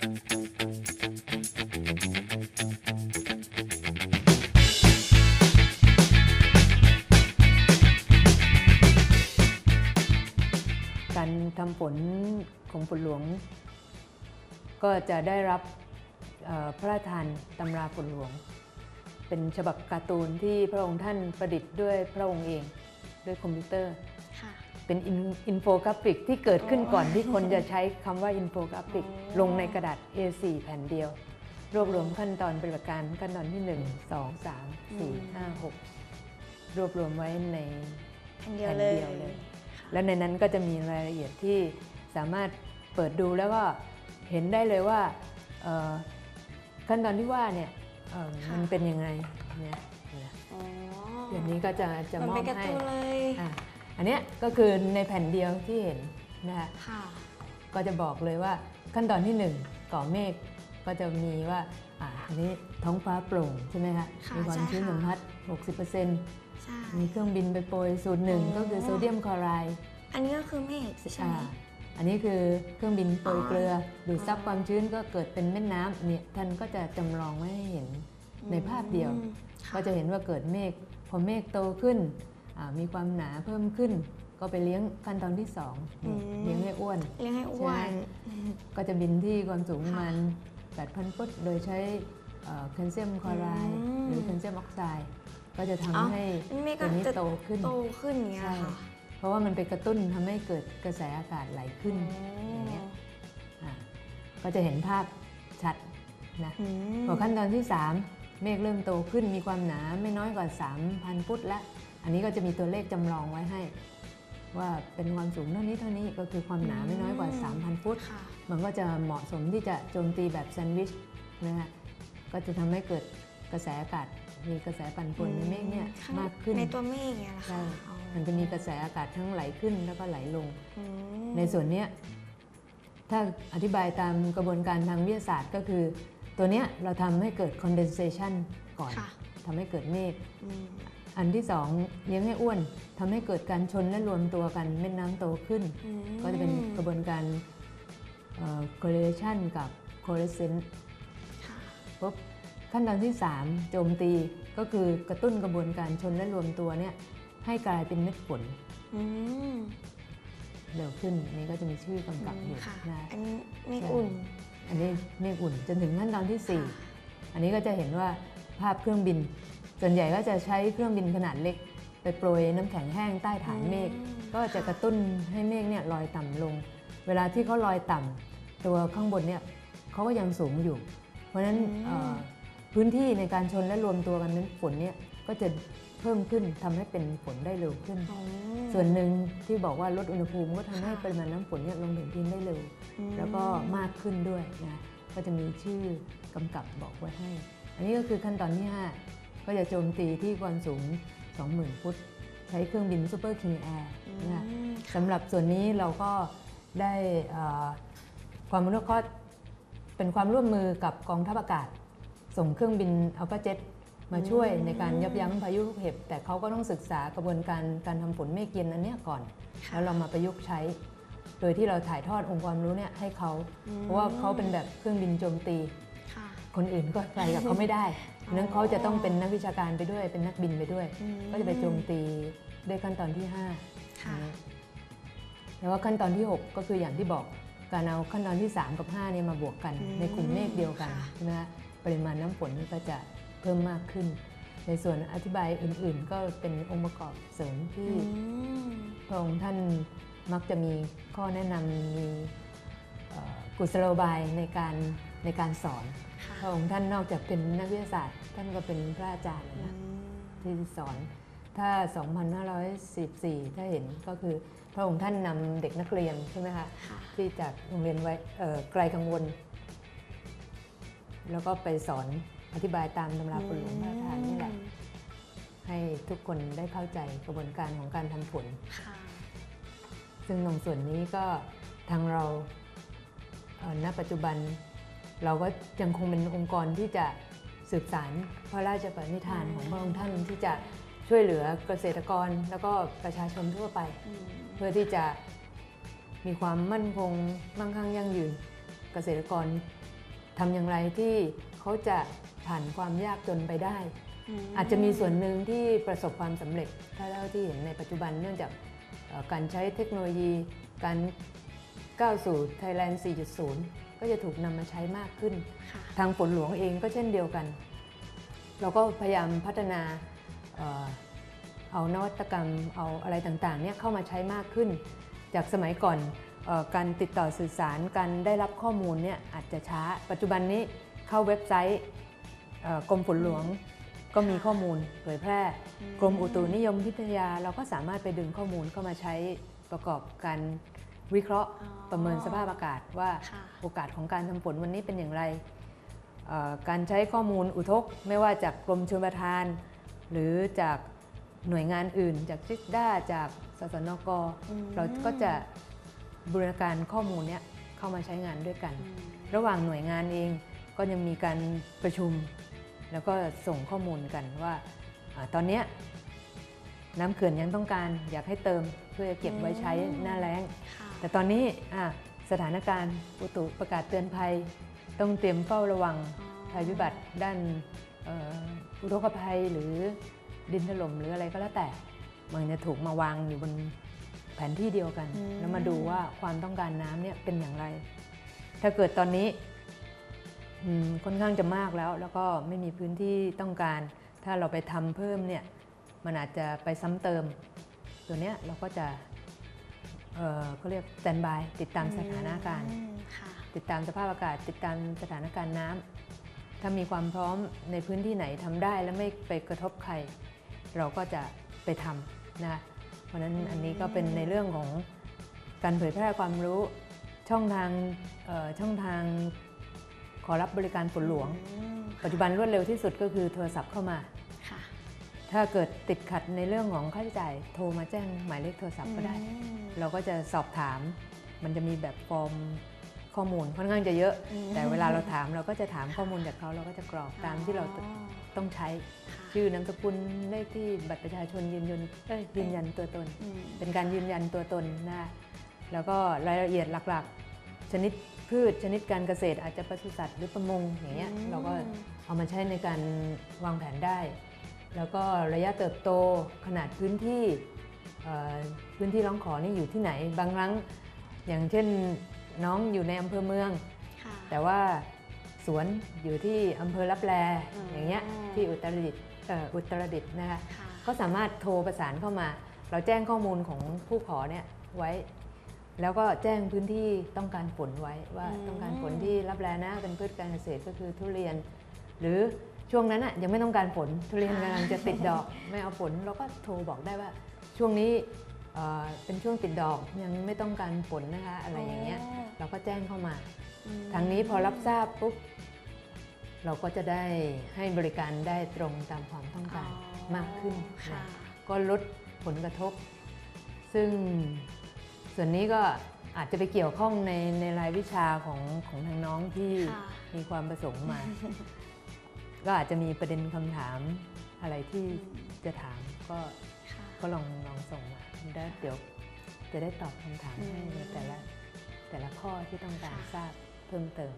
การทำฝนของฝนหลวง ก็จะได้รับพระราชทานตำราฝนหลวง เป็นฉบับการ์ตูนที่พระองค์ท่านประดิษฐ์ด้วยพระองค์เองด้วยคอมพิวเตอร์ เป็นอินอินโฟกราฟิกที่เกิดขึ้นอ๋อก่อนที่คนจะใช้คำว่าอินโฟกราฟิกอ๋อลงในกระดาษ A4 แผ่นเดียว รวบรวมขั้นตอนปฏิบัติการขั้นตอนที่ 1 2 3 4 5 6 รวบรวมไว้ในแผ่นเดียวแผ่นเลยเดียวเลย และในนั้นก็จะมีรายละเอียดที่สามารถเปิดดูแล้วก็เห็นได้เลยว่าเอ่อขั้นตอนที่ว่าเนี่ยเอ่อมันเป็นยังไงเนี่ยนะอ๋อเดี๋ยวนี้ก็จะจะมันมอเป็บนการ์ให้ตูนเลย อะอันเนี้ยก็คือในแผ่นเดียวที่เห็นนะคะค่ะก็จะบอกเลยว่าขั้นตอนที่ 1 ก่อเมฆก็จะมีว่าอ่าอันนี้ท้องฟ้าโปร่งใช่ไหมคะค่ะมีความใช่ชื้นค่ะ สัมผัส60%ใช่ มีเครื่องบินไปโปรยสูตรหนึ่งอ๋อ ก็คือโซเดียมคลอไรด์อันนี้ก็คือเมฆใช่ไหม อ่าอันนี้คือเครื่องบินโปรยอ๋อเกลือดูดซับอ๋อความชื้นก็เกิดเป็นแม่น้ำเนี่ยท่านก็จะจำลองไว้ให้เห็นในภาพเดียว อืมค่ก็จะเห็นว่าเกิดเมฆพอเมฆโตขึ้นอ่า มีความหนาเพิ่มขึ้น ก็ไปเลี้ยงขั้นตอนที่สองนี่เลี้ยงให้อ้วนเลี้ยงให้อ้วนใช่ก็จะบินที่ความสูงประค่ะมาณ8,000ฟุตโดยใช้แคลเซียมคลอไรด์อืมหรือแคลเซียมออกไซด์ก็จะอ๋อทำให้เมฆก็ตัวนี้จะโตขึ้นโตขึ้นอย่างเงี้ยใช่ค่ะเพราะว่ามันไปกระตุ้นทำให้เกิดกระแสอากาศไหลขึ้นอย่างเงี้ยอ่าก็จะเห็นภาพชัดนะอืมพอขั้นตอนที่ 3 เมฆเริ่มโตขึ้นมีความหนาไม่น้อยกว่า 3,000 ฟุตละ อันนี้ก็จะมีตัวเลขจำลองไว้ให้ ว่าเป็นความสูงเท่านี้เท่านี้ก็คือความหนาไม่น้อยกว่า 3,000 ฟุตค่ะมันก็จะเหมาะสมที่จะโจมตีแบบแซนด์วิชนะคะก็จะทำให้เกิดกระแสอากาศมีกระแสปั่นป่วนในเมฆเนี่ยข้งมากขึ้นในตัวเมฆเนี่ยแหละใช่ค่ะอ๋อมันจะมีกระแสอากาศทั้งไหลขึ้นแล้วก็ไหลลงอืมในส่วนเนี้ยถ้าอธิบายตามกระบวนการทางวิทยาศาสตร์ก็คือ ตัวเนี้ยเราทำให้เกิด condensation ก่อนค่ะทำให้เกิดเมฆ อืมอันที่สองเลี้ยงให้อ้วนทำให้เกิดการชนและรวมตัวกันเม็ดน้ำโตขึ้นอืมก็จะเป็นกระบวนการเอ่อ correlation กับ coalescence ค่ะปุ๊บขั้นตอนที่ 3 โจมตีก็คือกระตุ้นกระบวนการชนและรวมตัวเนี่ยให้กลายเป็นเม็ดฝนอืมเร็วขึ้นอันนี้ก็จะมีชื่อกำกับอยู่ค่ะนะอันนี้เมฆอุ่น อันนี้เมฆอุ่นจนถึงขั้นตอนที่ค่ะ4อันนี้ก็จะเห็นว่าภาพเครื่องบิน ส่วนใหญ่ก็จะใช้เครื่องบินขนาดเล็ก ไปโปรยน้ำแข็งแห้งใต้ฐานเมฆอืมก็จะกระตุ้นให้เมฆเนี่ยลอยต่ำลง เวลาที่เขาลอยต่ำตัวข้างบนเนี่ยเขาก็ยังสูงอยู่ เพราะฉะนั้นเอ่อพื้นที่ในการชนและรวมตัวกันนั้นฝนเนี่ยก็จะเพิ่มขึ้นทำให้เป็นฝนได้เร็วขึ้น อ๋อ ส่วนหนึ่งที่บอกว่าลดอุณหภูมิก็ทำให้ค่ะ ปริมาณน้ำฝนเนี่ยลงถึงพื้นได้เร็วอืมแล้วก็มากขึ้นด้วยนะก็จะมีชื่อกำกับบอกไว้ให้ อันนี้ก็คือขั้นตอนที่5 ก็จะโจมตีที่ความสูง 20,000 ฟุต ใช้เครื่องบิน Super King Air นะอืมสำหรับส่วนนี้เราก็ได้เอ่อความร่วมข้อเป็นความร่วมมือกับกองทัพอากาศ ส่งเครื่องบินอัลฟาเจ็ตมาช่วยในการยับยั้งพายุลูกเห็บ แต่เขาก็ต้องศึกษากระบวนการการทำฝนเมฆเย็นอันเนี้ยก่อนค่ะแล้วเรามาประยุกต์ใช้ โดยที่เราถ่ายทอดองค์ความรู้เนี่ยให้เขาอืมเพราะว่าเขาเป็นแบบเครื่องบินโจมตี ค่ะคนอื่นก็ไปกับเขาไม่ได้อ๋อเพราะฉะนั้นเขาจะต้องเป็นนักวิชาการไปด้วย เป็นนักบินไปด้วยอืมก็จะไปโจมตีด้วยขั้นตอนที่5ค่ะแล้วว่าขั้นตอนที่ 6 ก็คืออย่างที่บอกการเอาขั้นตอนที่ 3 กับ5เนี่ยมาบวกกันอืมในกลุ่มเมฆเดียวกันค่ะใช่ไหมคะปริมาณน้ำฝนก็จะเพิ่มมากขึ้น ในส่วนอธิบายอื่น ๆ ก็เป็นองค์ประกอบเสริมที่อืมพระองค์ท่านมักจะมีข้อแนะนำมีเอ่อกุศโลบายในการ ในการสอนค่ะพระองค์ท่านนอกจากเป็นนักวิทยาศาสตร์ ท่านก็เป็นพระอาจารย์อืนะมที่สอน ถ้า 2514 ถ้าเห็นก็คือพระองค์ท่านนำเด็กนักเรียนใช่ไหมคะค่ะที่จากโรงเรียนไว้เอ่อไกลกังวล แล้วก็ไปสอนอธิบายตามตำราฝนหลวงพระราชทานนี่แหละให้ทุกคนได้เข้าใจกระบวนการของการทำฝนค่ะซึ่งตรงส่วนนี้ก็ทางเราเอ่อณปัจจุบัน เราก็ยังคงเป็นองค์กรที่จะสืบสารพระราชปณิธานของพระองค์ท่านที่จะช่วยเหลือเกษตรกรแล้วก็ประชาชนทั่วไปอืมเพื่อที่จะมีความมั่นคงมั่งคั่งยั่งยืน เกษตรกรทำอย่างไรที่เขาจะผ่านความยากจนไปได้มอาจจะมีส่วนหนึ่งที่ประสบความสำเร็จ ถ้าเท่าที่เห็นในปัจจุบันเนื่องจากเอ่อการใช้เทคโนโลยี การก้าวสู่ Thailand 4.0 ก็จะถูกนำมาใช้มากขึ้นค่ะทางฝนหลวงเองก็เช่นเดียวกัน เราก็พยายามพัฒนาเอ่อเอานวัตกรรมเอาอะไรต่างๆเนี่ยเข้ามาใช้มากขึ้น จากสมัยก่อนเออการติดต่อสื่อสารการได้รับข้อมูลเนี่ยอาจจะช้า ปัจจุบันนี้เข้าเว็บไซต์เอ่อกรมฝนหลวงก็มีข้อมูลเผยแพร่ กรมอุตุนิยมวิทยา เราก็สามารถไปดึงข้อมูลเข้ามาใช้ประกอบการ วิเคราะห์อ๋อประเมินสภาพอากาศว่าค่ะโอกาสของการทำฝนวันนี้เป็นอย่างไรเอ่อการใช้ข้อมูลอุทกไม่ว่าจากกรมชลประทาน หรือจากหน่วยงานอื่น จากจิสด้าจากสสนกอืมเราก็จะบูรณาการข้อมูลเนี้ยเข้ามาใช้งานด้วยกันอืมระหว่างหน่วยงานเองก็ยังมีการประชุม แล้วก็ส่งข้อมูลกันว่าอาตอนเนี้ยน้ำเขื่อนยังต้องการอยากให้เติมเพื่อเก็บไว้ใช้หน้าแล้งค่ะ แต่ตอนนี้อะสถานการณ์อุตุประกาศเตือนภัย ต้องเตรียมเฝ้าระวังอ๋อภัยพิบัติด้านเอ่ออุทกภัยหรือดินถล่มหรืออะไรก็แล้วแต่ มันจะถูกมาวางอยู่บนแผนที่เดียวกันอืมแล้วมาดูว่าความต้องการน้ำเนี่ยเป็นอย่างไร ถ้าเกิดตอนนี้อืมค่อนข้างจะมากแล้ว แล้วก็ไม่มีพื้นที่ต้องการ ถ้าเราไปทำเพิ่มเนี่ยมันอาจจะไปซ้ำเติม ตัวเนี้ยเราก็จะ เอ่อเขาเรียกสแตนบายติดตามสถานการณ์อืมค่ะติดตามสภาพอากาศ ติดตามสถานการณ์น้ำถ้ามีความพร้อมในพื้นที่ไหนทำได้และไม่ไปกระทบใคร เราก็จะไปทำนะเพราะฉะนั้นอันนี้ก็เป็นในเรื่องของการเผยแพร่ความรู้ช่องทางเอ่อช่องทางขอรับบริการฝนหลวงอืมปัจจุบันรวดเร็วที่สุดก็คือโทรศัพท์เข้ามาค่ะ ถ้าเกิดติดขัดในเรื่องของค่าใช้จ่ายโทรมาแจ้งหมายเลขโทรศัพท์ก็ได้อืมเราก็จะสอบถาม มันจะมีแบบฟอร์มข้อมูลค่อนข้างจะเยอะอืมแต่เวลาเราถามเราก็จะถามข้อมูลจากเขาเราก็จะกรอกตามที่เราอ๋อต้องใช้ค่ะชื่อนามสกุลเลขที่บัตรประชาชนยืนยันเอ้ยยืนยันตัวตนอืมเป็นการยืนยันตัวตนนะแล้วก็รายละเอียดหลักๆ ชนิดพืชชนิดการเกษตรอาจจะปศุสัตว์หรือประมงอย่างเงี้ยเราก็เอามาใช้ในการวางแผนได้ แล้วก็ระยะเติบโตขนาดพื้นที่เอ่อพื้นที่ร้องขอนี่อยู่ที่ไหน บางครั้งอย่างเช่นน้องอยู่ในอำเภอเมืองค่ะแต่ว่าสวนอยู่ที่อำเภอลับแลอืมอย่างเงี้ยที่อุตรดิตถ์เอ่ออุตรดิตถ์นะคะค่ะก็สามารถโทรประสานเข้ามา เราแจ้งข้อมูลของผู้ขอเนี่ยไว้ แล้วก็แจ้งพื้นที่ต้องการฝนไว้ว่าอืมต้องการฝนที่รับแลนะเป็นพืชการเกษตรก็คือทุเรียน หรือ ช่วงนั้นอะยังไม่ต้องการฝนทุเรียนกำลังจะติดดอกไม่เอาฝนเราก็โทรบอกได้ว่าช่วงนี้เอ่อเป็นช่วงติดดอกยังไม่ต้องการฝนนะคะ อะไรอย่างเงี้ยเราก็แจ้งเข้ามาอืมทางนี้พอรับทราบปุ๊บเราก็จะได้ให้บริการได้ตรงตามความต้องการอ๋อมากขึ้นค่ะนะก็ลดผลกระทบ ซึ่งส่วนนี้ก็อาจจะไปเกี่ยวข้องในในรายวิชาของของทางน้องที่ค่ะมีความประสงค์มา ก็อาจจะมีประเด็นคำถามอะไรที่อืมจะถามก็ค่ะก็ลองลองส่งมาแล้วเดี๋ยวจะได้ตอบคำถามให้ในแต่ละแต่ละข้อที่ต้องการค่ะทราบเพิ่มเติม